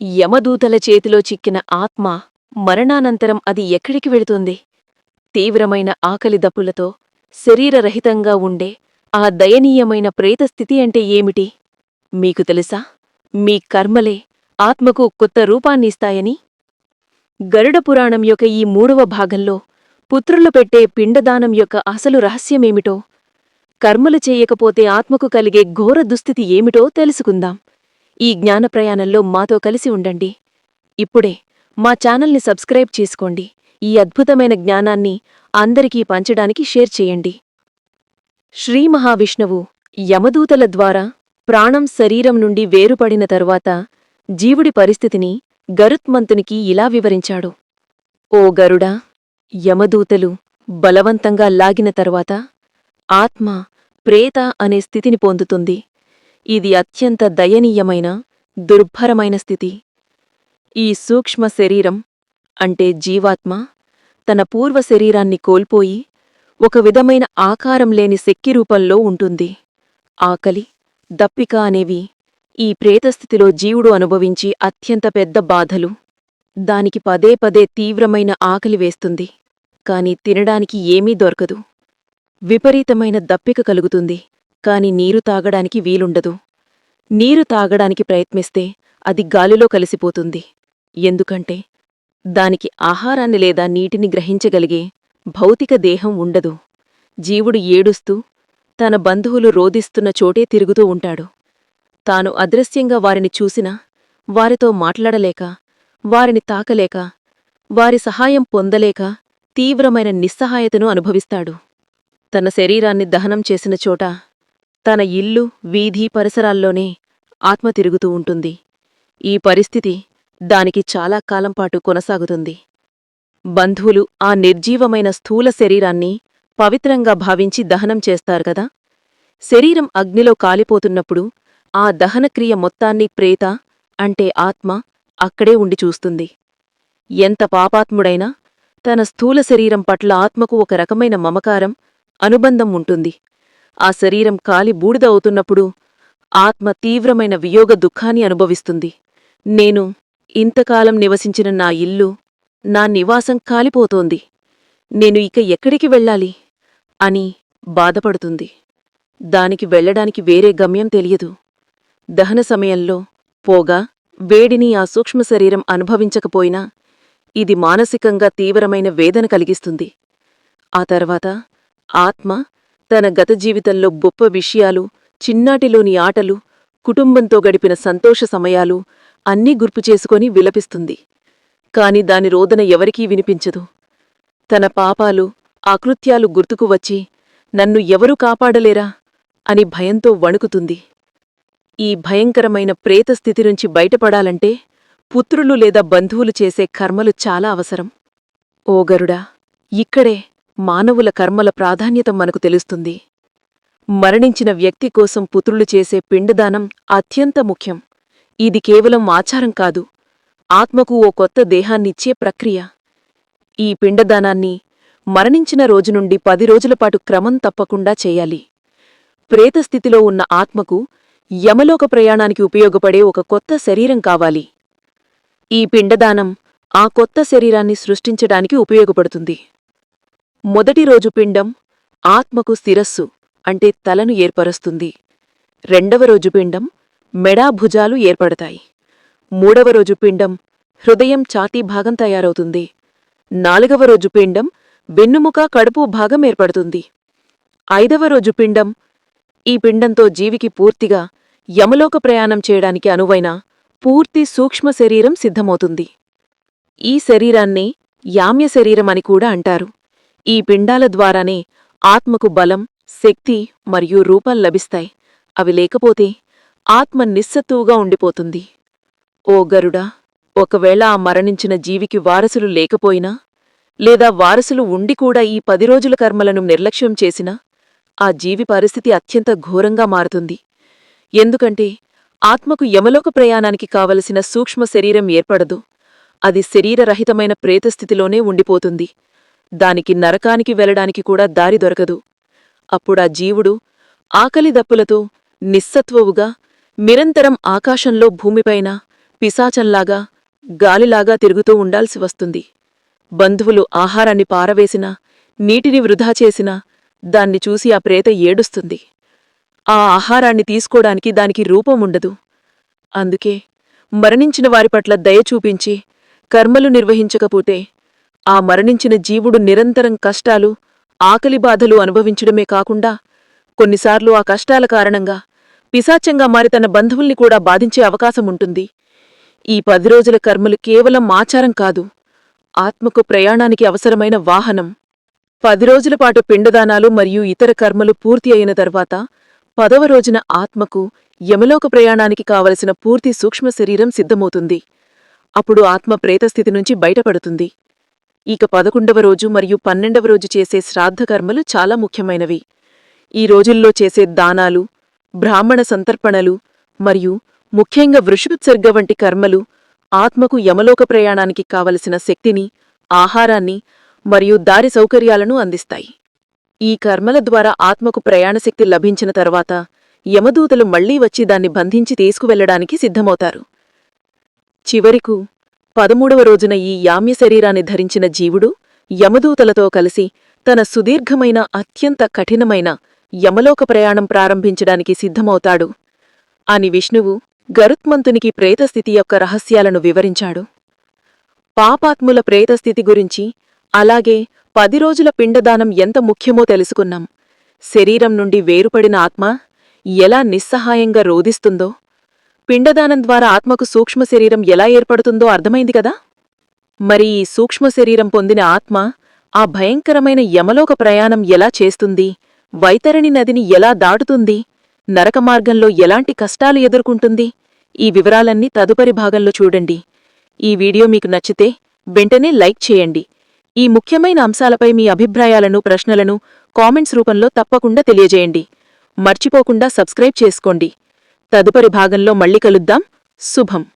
యమదూతల చేతిలో చిక్కిన ఆత్మ మరణానంతరం అది ఎక్కడికి వెళుతుంది? తీవ్రమైన ఆకలి దప్పులతో శరీరరహితంగా ఉండే ఆ దయనీయమైన ప్రేతస్థితి అంటే ఏమిటి? మీకు తెలుసా? మీ కర్మలే ఆత్మకు కొత్త రూపాన్నిస్తాయని గరుడ పురాణం యొక్క ఈ మూడవ భాగంలో పుత్రులు పెట్టే పిండదానం యొక్క అసలు రహస్యమేమిటో? కర్మలు చేయకపోతే ఆత్మకు కలిగే ఘోర దుస్థితి ఏమిటో తెలుసుకుందాం. ఈ జ్ఞాన ప్రయాణంలో మాతో కలిసి ఉండండి. ఇప్పుడే మా ఛానల్ని సబ్స్క్రైబ్ చేసుకోండి. ఈ అద్భుతమైన జ్ఞానాన్ని అందరికీ పంచడానికి షేర్ చేయండి. శ్రీ మహావిష్ణువు యమదూతల ద్వారా ప్రాణం శరీరం నుండి వేరుపడిన తరువాత జీవుడి పరిస్థితిని గరుత్మంతునికి ఇలా వివరించాడు. ఓ గరుడా యమదూతలు బలవంతంగా లాగిన తరువాత ఆత్మ ప్రేత అనే స్థితిని పొందుతుంది. ఇది అత్యంత దయనీయమైన దుర్భరమైన స్థితి. ఈ సూక్ష్మ శరీరం అంటే జీవాత్మ తన పూర్వ శరీరాన్ని కోల్పోయి ఒక విధమైన ఆకారం లేని శక్తి రూపంలో ఉంటుంది. ఆకలి దప్పిక అనేవి ఈ ప్రేతస్థితిలో జీవుడు అనుభవించి అత్యంత పెద్ద బాధలు. దానికి పదే పదే తీవ్రమైన ఆకలి వేస్తుంది. కాని తినడానికి ఏమీ దొరకదు. విపరీతమైన దప్పిక కలుగుతుంది. కాని నీరు తాగడానికి వీలుండదు. నీరు తాగడానికి ప్రయత్నిస్తే అది గాలిలో కలిసిపోతుంది. ఎందుకంటే దానికి ఆహారాన్ని లేదా నీటిని గ్రహించగలిగే భౌతిక దేహం ఉండదు. జీవుడు ఏడుస్తూ తన బంధువులు రోదిస్తున్న చోటే తిరుగుతూ ఉంటాడు. తాను అదృశ్యంగా వారిని చూసినా వారితో మాట్లాడలేక వారిని తాకలేక వారి సహాయం పొందలేక తీవ్రమైన నిస్సహాయతను అనుభవిస్తాడు. తన శరీరాన్ని దహనం చేసిన చోట తన ఇల్లు వీధి పరిసరాల్లోనే ఆత్మ తిరుగుతూ ఉంటుంది. ఈ పరిస్థితి దానికి చాలా కాలంపాటు కొనసాగుతుంది. బంధువులు ఆ నిర్జీవమైన స్థూల శరీరాన్ని పవిత్రంగా భావించి దహనం చేస్తారు కదా? శరీరం అగ్నిలో కాలిపోతున్నప్పుడు ఆ దహనక్రియ మొత్తాన్ని ప్రేత అంటే ఆత్మ అక్కడే ఉండి చూస్తుంది. ఎంత పాపాత్ముడైనా తన స్థూల శరీరం పట్ల ఆత్మకు ఒక రకమైన మమకారం అనుబంధం ఉంటుంది. ఆ శరీరం కాలి బూడిద అవుతున్నప్పుడు ఆత్మ తీవ్రమైన వియోగ దుఃఖాన్ని అనుభవిస్తుంది. నేను ఇంతకాలం నివసించిన నా ఇల్లు నా నివాసం కాలిపోతోంది. నేను ఇక ఎక్కడికి వెళ్ళాలి? అని బాధపడుతుంది. దానికి వెళ్ళడానికి వేరే గమ్యం తెలియదు. దహన సమయంలో పోగా వేడిని ఆ సూక్ష్మ శరీరం అనుభవించకపోయినా ఇది మానసికంగా తీవ్రమైన వేదన కలిగిస్తుంది. ఆ తర్వాత ఆత్మ తన గత జీవితంలో గొప్ప విషయాలు చిన్నాటిలోని ఆటలు కుటుంబంతో గడిపిన సంతోష సమయాలు అన్నీ గుర్తుచేసుకొని విలపిస్తుంది. కాని దాని రోదన ఎవరికీ వినిపించదు. తన పాపాలు ఆకృత్యాలు గుర్తుకు వచ్చి నన్ను ఎవరు కాపాడలేరా? అని భయంతో వణుకుతుంది. ఈ భయంకరమైన ప్రేత స్థితి నుంచి బయటపడాలంటే పుత్రులు లేదా బంధువులు చేసే కర్మలు చాలా అవసరం. ఓ గరుడా ఇక్కడే మానవుల కర్మల ప్రాధాన్యత మనకు తెలుస్తుంది. మరణించిన వ్యక్తి కోసం పుత్రులు చేసే పిండదానం అత్యంత ముఖ్యం. ఇది కేవలం ఆచారం కాదు. ఆత్మకు ఓ కొత్త దేహాన్నిచ్చే ప్రక్రియ. ఈ పిండదానాన్ని మరణించిన రోజు నుండి పది రోజులపాటు క్రమం తప్పకుండా చేయాలి. ప్రేతస్థితిలో ఉన్న ఆత్మకు యమలోక ప్రయాణానికి ఉపయోగపడే ఒక కొత్త శరీరం కావాలి. ఈ పిండదానం ఆ కొత్త శరీరాన్ని సృష్టించడానికి ఉపయోగపడుతుంది. మొదటి రోజు పిండం ఆత్మకు శిరస్సు అంటే తలను ఏర్పరుస్తుంది. రెండవ రోజు పిండం మెడా భుజాలు ఏర్పడతాయి. మూడవ రోజు పిండం హృదయం ఛాతీ భాగం తయారవుతుంది. నాలుగవ రోజు పిండం వెన్నుముక కడుపు భాగం ఏర్పడుతుంది. ఐదవ రోజు పిండం ఈ పిండంతో జీవికి పూర్తిగా యమలోక ప్రయాణం చేయడానికి అనువైన పూర్తి సూక్ష్మ శరీరం సిద్ధమవుతుంది. ఈ శరీరాన్నే యామ్య శరీరం అని కూడా అంటారు. ఈ పిండాల ద్వారానే ఆత్మకు బలం శక్తి మరియు రూపం లభిస్తాయి. అవి లేకపోతే ఆత్మ నిస్సత్తువుగా ఉండిపోతుంది. ఓ గరుడా ఒకవేళ ఆ మరణించిన జీవికి వారసులు లేకపోయినా లేదా వారసులు ఉండి కూడా ఈ పది రోజుల కర్మలను నిర్లక్ష్యం చేసినా ఆ జీవి పరిస్థితి అత్యంత ఘోరంగా మారుతుంది. ఎందుకంటే ఆత్మకు యమలోక ప్రయాణానికి కావలసిన సూక్ష్మ శరీరం ఏర్పడదు. అది శరీరరహితమైన ప్రేతస్థితిలోనే ఉండిపోతుంది. దానికి నరకానికి వెళ్ళడానికి కూడా దారి దొరకదు. అప్పుడా జీవుడు ఆకలి దప్పులతో నిస్సత్వవుగా నిరంతరం ఆకాశంలో భూమిపైన పిశాచంలాగా గాలిలాగా తిరుగుతూ ఉండాల్సి వస్తుంది. బంధువులు ఆహారాన్ని పారవేసినా నీటిని వృధా చేసినా దాన్ని చూసి ఆ ప్రేత ఏడుస్తుంది. ఆ ఆహారాన్ని తీసుకోడానికి దానికి రూపం ఉండదు. అందుకే మరణించిన వారి పట్ల దయ చూపించి కర్మలు నిర్వహించకపోతే ఆ మరణించిన జీవుడు నిరంతరం కష్టాలు ఆకలి బాధలు అనుభవించడమే కాకుండా కొన్నిసార్లు ఆ కష్టాల కారణంగా పిశాచంగా మారి తన బంధువుల్ని కూడా బాధించే అవకాశముంటుంది ఈ పది రోజుల కర్మలు కేవలం ఆచారం కాదు ఆత్మకు ప్రయాణానికి అవసరమైన వాహనం. పది రోజుల పాటు పిండదానాలు మరియు ఇతర కర్మలు పూర్తి అయిన తర్వాత పదవ రోజున ఆత్మకు యమలోక ప్రయాణానికి కావలసిన పూర్తి సూక్ష్మ శరీరం సిద్ధమవుతుంది. అప్పుడు ఆత్మ ప్రేతస్థితి నుంచి బయటపడుతుంది. ఇక పదకొండవ రోజు మరియు పన్నెండవ రోజు చేసే శ్రాద్ధకర్మలు చాలా ముఖ్యమైనవి. ఈ రోజుల్లో చేసే దానాలు బ్రాహ్మణ సంతర్పణలు మరియు ముఖ్యంగా వృషుత్సర్గ వంటి కర్మలు ఆత్మకు యమలోక ప్రయాణానికి కావలసిన శక్తిని ఆహారాన్ని మరియు దారి సౌకర్యాలను అందిస్తాయి. ఈ కర్మల ద్వారా ఆత్మకు ప్రయాణశక్తి లభించిన తర్వాత యమదూతలు మళ్ళీ వచ్చి దాన్ని బంధించి తీసుకువెళ్ళడానికి సిద్ధమవుతారు. చివరికు పదమూడవ రోజున ఈ యామ్య శరీరాన్ని ధరించిన జీవుడు యమదూతలతో కలిసి తన సుదీర్ఘమైన అత్యంత కఠినమైన యమలోక ప్రయాణం ప్రారంభించడానికి సిద్ధమవుతాడు. అని విష్ణువు గరుత్మంతునికి ప్రేతస్థితి యొక్క రహస్యాలను వివరించాడు. పాపాత్ముల ప్రేతస్థితి గురించి అలాగే పది రోజుల పిండదానం ఎంత ముఖ్యమో తెలుసుకున్నాం. శరీరం నుండి వేరుపడిన ఆత్మ ఎలా నిస్సహాయంగా రోధిస్తుందో పిండదానం ద్వారా ఆత్మకు సూక్ష్మ శరీరం ఎలా ఏర్పడుతుందో అర్థమైంది కదా? మరి ఈ సూక్ష్మ శరీరం పొందిన ఆత్మ ఆ భయంకరమైన యమలోక ప్రయాణం ఎలా చేస్తుంది? వైతరణి నదిని ఎలా దాటుతుంది? నరక మార్గంలో ఎలాంటి కష్టాలు ఎదుర్కొంటుంది? ఈ వివరాలన్నీ తదుపరి భాగంలో చూడండి. ఈ వీడియో మీకు నచ్చితే వెంటనే లైక్ చేయండి. ఈ ముఖ్యమైన అంశాలపై మీ అభిప్రాయాలను ప్రశ్నలను కామెంట్స్ రూపంలో తప్పకుండా తెలియజేయండి. మర్చిపోకుండా సబ్స్క్రైబ్ చేసుకోండి. తదుపరి భాగంలో మళ్ళీ కలుద్దాం. శుభం.